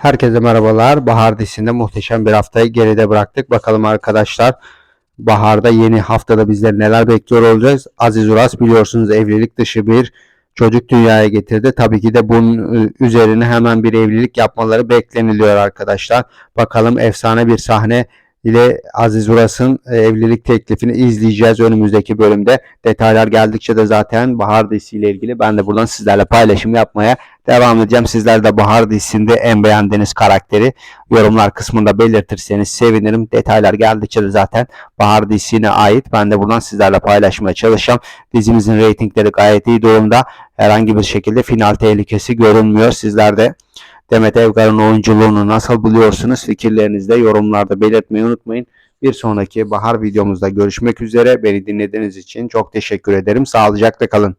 Herkese merhabalar. Bahar dizisinde muhteşem bir haftayı geride bıraktık. Bakalım arkadaşlar Bahar'da yeni haftada bizleri neler bekliyor olacağız. Aziz Uras biliyorsunuz evlilik dışı bir çocuk dünyaya getirdi. Tabii ki de bunun e, üzerine hemen bir evlilik yapmaları bekleniliyor arkadaşlar. Bakalım efsane bir sahne ile Aziz Uras'ın e, evlilik teklifini izleyeceğiz önümüzdeki bölümde. Detaylar geldikçe de zaten Bahar dizisiyle ilgili ben de buradan sizlerle paylaşım yapmaya devam edeceğim. Sizler de Bahar dizisinde en beğendiğiniz karakteri yorumlar kısmında belirtirseniz sevinirim. Detaylar geldikçe de zaten Bahar dizisine ait ben de buradan sizlerle paylaşmaya çalışacağım. Dizimizin reytingleri gayet iyi durumda. Herhangi bir şekilde final tehlikesi görünmüyor. Sizler de Demet Evgar'ın oyunculuğunu nasıl buluyorsunuz? Fikirlerinizi de yorumlarda belirtmeyi unutmayın. Bir sonraki bahar videomuzda görüşmek üzere. Beni dinlediğiniz için çok teşekkür ederim. Sağlıcakla kalın.